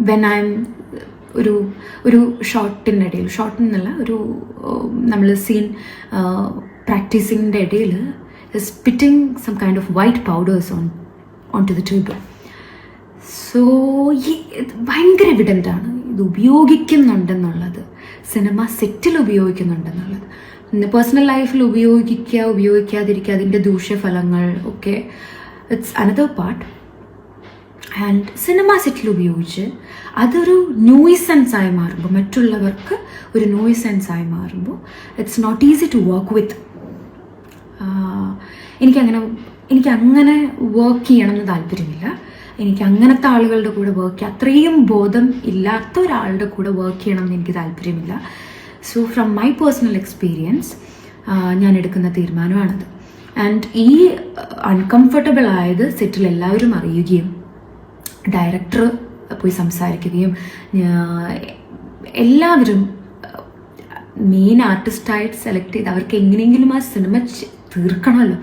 When I M ഒരു ഒരു ഷോട്ടിന്റെ ഇടയിൽ ഷോട്ടിന്നല്ല ഒരു നമ്മൾ സീൻ പ്രാക്ടീസിങ്ങിന്റെ ഇടയിൽ spitting some kind of white powders on on to the tube so ഈ ഭയങ്കര എവിഡന്റ് ഇത് ഉപയോഗിക്കുന്നുണ്ടെന്നുള്ളത്. സിനിമ സെറ്റിൽ ഉപയോഗിക്കുന്നുണ്ടെന്നുള്ളത്. പേഴ്സണൽ ലൈഫിൽ ഉപയോഗിക്കുക ഉപയോഗിക്കാതിരിക്കുക അതിന്റെ ദൂഷ്യഫലങ്ങൾ ഒക്കെ it's another part and cinema സെറ്റിൽ ഉപയോഗിച്ച് അതൊരു നോയിസെൻസ് ആയി മാറുമ്പോൾ മറ്റുള്ളവർക്ക് ഒരു നോയിസെൻസ് ആയി മാറുമ്പോൾ it's not easy to work with എനിക്കങ്ങനെ എനിക്കങ്ങനെ വർക്ക് ചെയ്യണമെന്ന് താല്പര്യമില്ല. എനിക്ക് അങ്ങനത്തെ ആളുകളുടെ കൂടെ വർക്ക് ചെയ്യാം. അത്രയും ബോധം ഇല്ലാത്ത ഒരാളുടെ കൂടെ വർക്ക് ചെയ്യണം എന്ന് എനിക്ക് താല്പര്യമില്ല. So from my personal experience ഞാൻ എടുക്കുന്ന തീരുമാനമാണത്. ആൻഡ് ഈ അൺകംഫർട്ടബിൾ ആയത് സെറ്റിൽ എല്ലാവരും അറിയുകയും ഡയറക്ടർ പോയി സംസാരിക്കുകയും എല്ലാവരും മെയിൻ ആർട്ടിസ്റ്റായിട്ട് സെലക്ട് ചെയ്ത് അവർക്ക് എങ്ങനെയെങ്കിലും ആ സിനിമ തീർക്കണമല്ലോ.